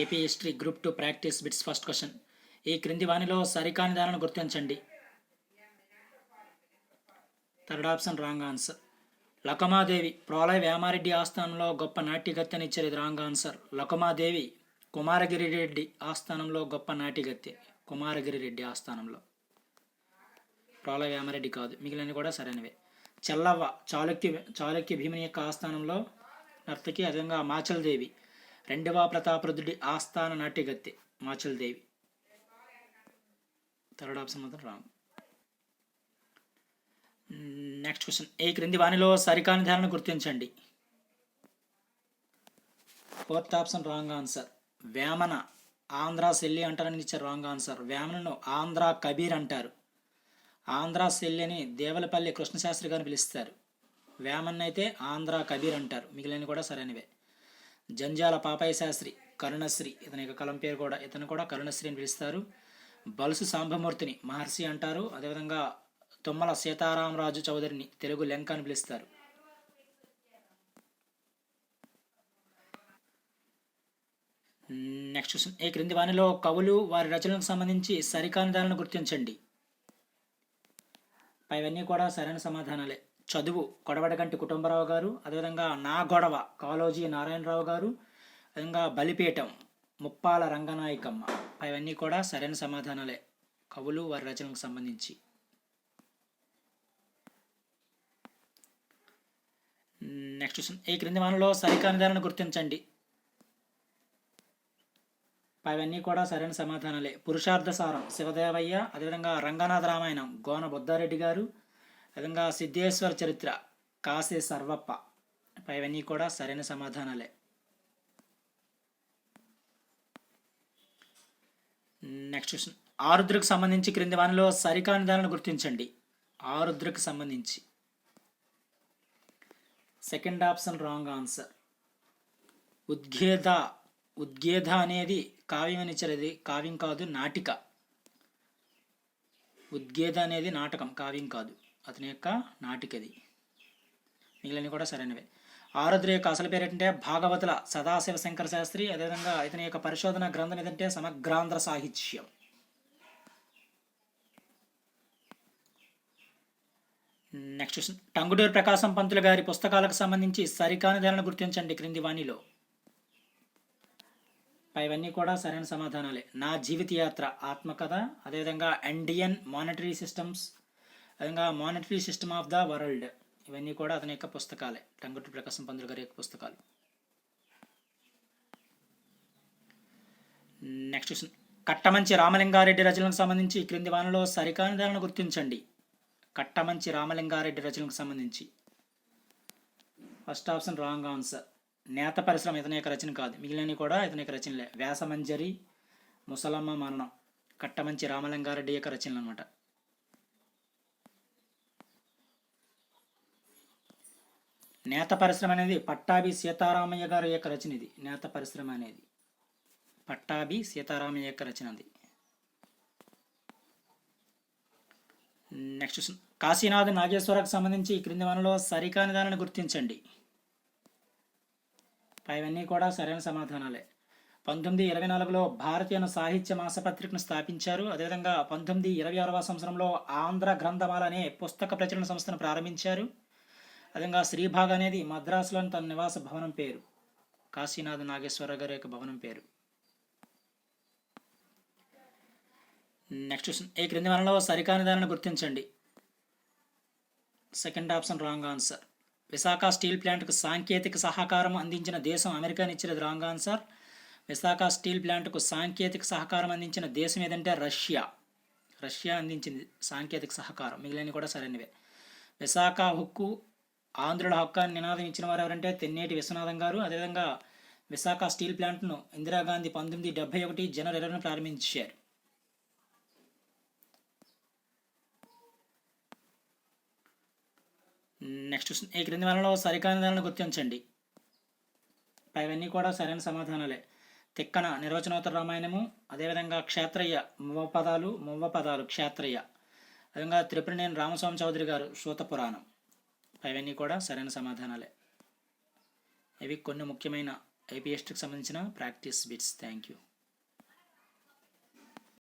AP history group two practice bits first question. ఈ క్రింది వాణిలో సరికాని దానిని గుర్తించండి. Third option wrong answer. Lakamadevi Prolaya Vemareddy ఆస్థానంలో గొప్ప నాట్యగత్యని ఇచ్చారు ఇది రాంగ్ ఆన్సర్. లకమాదేవి కుమారగిరి రెడ్డి ఆస్థానంలో గొప్ప నాట్యగత్య కుమారగిరి రెడ్డి ఆస్థానంలో. ప్రోలయ వేమారెడ్డి కాదు మిగిలినవి కూడా సరైనవే. చెల్లవ్వ చాళుక్య చాళుక్య భీముని యొక్క ఆస్థానంలో నర్తకి అదేవిధంగా మాచల్దేవి రెండవ ప్రతాపరుద్రుడి ఆస్థాన నాట్యగత్తె మాచల్దేవి. థర్డ్ ఆప్షన్ మాత్రం రాంగ్ నెక్స్ట్ క్వశ్చన్. ఏ క్రింది వానిలో సరికాని ధారణ గుర్తించండి? Fourth option wrong answer. Vemana Andhra Shelley అంటారని ఇచ్చారు రాంగ్ ఆన్సర్. వేమనను ఆంధ్ర కబీర్ అంటారు. ఆంధ్ర శెల్లి అని దేవలపల్లి కృష్ణశాస్త్రి గారిని పిలుస్తారు. వేమన్ అయితే ఆంధ్ర కబీర్ అంటారు. మిగిలిన కూడా సరైనవే. జంజాల పాపయ్య శాస్త్రి కరుణశ్రీ. ఇతని యొక్క కలం పేరు కూడా ఇతను కూడా కరుణశ్రీ అని పిలుస్తారు. బలుసు సాంబమూర్తిని మహర్షి అంటారు. అదేవిధంగా తుమ్మల సీతారామరాజు చౌదరిని తెలుగు లెంక అని పిలుస్తారు. నెక్స్ట్ క్వశ్చన్ ఈ క్రింది వానిలో కవులు వారి రచనలకు సంబంధించి సరికాని దానిని గుర్తించండి. పైవన్నీ కూడా సరైన సమాధానాలే. చదువు కొడవడగంటి కుటుంబరావు గారు అదేవిధంగా నా గొడవ కాలోజీ నారాయణరావు గారు అదేవిధంగా బలిపీఠం ముప్పాల రంగనాయకమ్మ. అవన్నీ కూడా సరైన సమాధానాలే. కవులు వారి రచనకు సంబంధించి. నెక్స్ట్ క్వశ్చన్ ఈ క్రింది వానలో సరికాని గుర్తించండి అవన్నీ కూడా సరైన సమాధానాలే. పురుషార్థ సారం శివదేవయ్య అదేవిధంగా రంగనాథ రామాయణం గోన బుద్ధారెడ్డి గారు అదేవిధంగా సిద్ధేశ్వర చరిత్ర కాసే సర్వప్ప. ఇవన్నీ కూడా సరైన సమాధానాలే. నెక్స్ట్ క్వశ్చన్ ఆరుద్రకు సంబంధించి క్రింది వానిలో సరికాని దానిని గుర్తించండి. ఆరుద్రకు సంబంధించి. సెకండ్ ఆప్షన్ రాంగ్ ఆన్సర్ ఉద్గేద ఉద్గేద అనేది కావ్యం అని కావ్యం కాదు నాటిక. ఉద్గేద అనేది నాటకం కావ్యం కాదు. అతని యొక్క నాటికది. మిగిలినవి కూడా సరైనవే. ఆరుద్ర యొక్క అసలు పేరేంటంటే భాగవతుల సదాశివ శంకర శాస్త్రి అదేవిధంగా ఇతని యొక్క పరిశోధన గ్రంథం ఏదంటే సమగ్రాంధ్ర సాహిత్యం. నెక్స్ట్ క్వశ్చన్ టంగుటూరు ప్రకాశం పంతులు గారి పుస్తకాలకు సంబంధించి సరికాని ధరను గుర్తించండి క్రింది వాణిలో. పైవన్నీ కూడా సరైన సమాధానాలే. నా జీవిత యాత్ర ఆత్మకథ అదేవిధంగా ఇండియన్ మానిటరీ సిస్టమ్స్ అదేవిధంగా monetary system of the world ఇవన్నీ కూడా అతని యొక్క పుస్తకాలే. టంగుటి ప్రకాశం పంతులు గారి యొక్క పుస్తకాలు. నెక్స్ట్ క్వశ్చన్ కట్టమంచి రామలింగారెడ్డి రచనలకు సంబంధించి క్రింది వానలో సరికాని ధరను గుర్తించండి. కట్టమంచి రామలింగారెడ్డి రచనలకు సంబంధించి. ఫస్ట్ ఆప్షన్ రాంగ్ ఆన్సర్ నేత పరిశ్రమ ఇతని యొక్క రచన కాదు. మిగిలినవి కూడా ఇతని యొక్క రచనలే. వ్యాసమంజరి ముసలమ్మ మరణం. కట్టమంచి రామలింగారెడ్డి యొక్క రచనలు అనమాట నేత పరిశ్రమ అనేది పట్టాభి సీతారామయ్య గారి యొక్క రచన ఇది. నేత పరిశ్రమ అనేది. పట్టాభి సీతారామయ్య యొక్క రచన అది. నెక్స్ట్ కాశీనాథ్ నాగేశ్వరకు సంబంధించి ఈ క్రింది వనలో సరికాని దానిని గుర్తించండి పైవన్నీ కూడా సరైన సమాధానాలే. పంతొమ్మిది ఇరవై నాలుగులో భారతీయ సాహిత్య మాసపత్రికను స్థాపించారు. అదేవిధంగా పంతొమ్మిది ఇరవై ఆరవ సంవత్సరంలో ఆంధ్ర గ్రంథమాల అనే పుస్తక ప్రచురణ సంస్థను ప్రారంభించారు. అదేవిధంగా శ్రీభాగ్ అనేది మద్రాసులోని తన నివాస భవనం పేరు. కాశీనాథ్ నాగేశ్వర గారి యొక్క భవనం పేరు. నెక్స్ట్ క్వశ్చన్ ఈ క్రింది వనలో సరికాని దానిని గుర్తించండి? Second option wrong answer Visakha steel ప్లాంట్కు సాంకేతిక సహకారం అందించిన దేశం అమెరికా ఇచ్చినది రాంగ్ ఆన్సర్ విశాఖ స్టీల్ ప్లాంట్కు సాంకేతిక సహకారం అందించిన దేశం ఏదంటే రష్యా. రష్యా అందించింది సాంకేతిక సహకారం. మిగిలినవి కూడా సరైనవే. విశాఖ హుక్కు ఆంధ్రుల హక్కాన్ని నినాదం ఇచ్చిన వారు ఎవరంటే తెన్నేటి విశ్వనాథం గారు. అదేవిధంగా విశాఖ స్టీల్ ప్లాంట్ను ఇందిరాగాంధీ పంతొమ్మిది డెబ్బై ఒకటి జనవరి ఇరవైన ప్రారంభించారు. నెక్స్ట్ ఈ క్రింది వనలో సరికాని దానిని గుర్తించండి. పైవన్నీ కూడా సరైన సమాధానాలే. తిక్కన నిర్వచనోత్తర రామాయణము అదేవిధంగా క్షేత్రయ్య మువ్వ పదాలు మువ్వ పదాలు క్షేత్రయ్య. అదేవిధంగా త్రిపురనేని రామస్వామి చౌదరి గారు సూత పురాణం. అవన్నీ కూడా సరైన సమాధానాలే. ఇవి కొన్ని ముఖ్యమైన ఐపీ సంబంధించిన ప్రాక్టీస్ బిట్స్. Thank you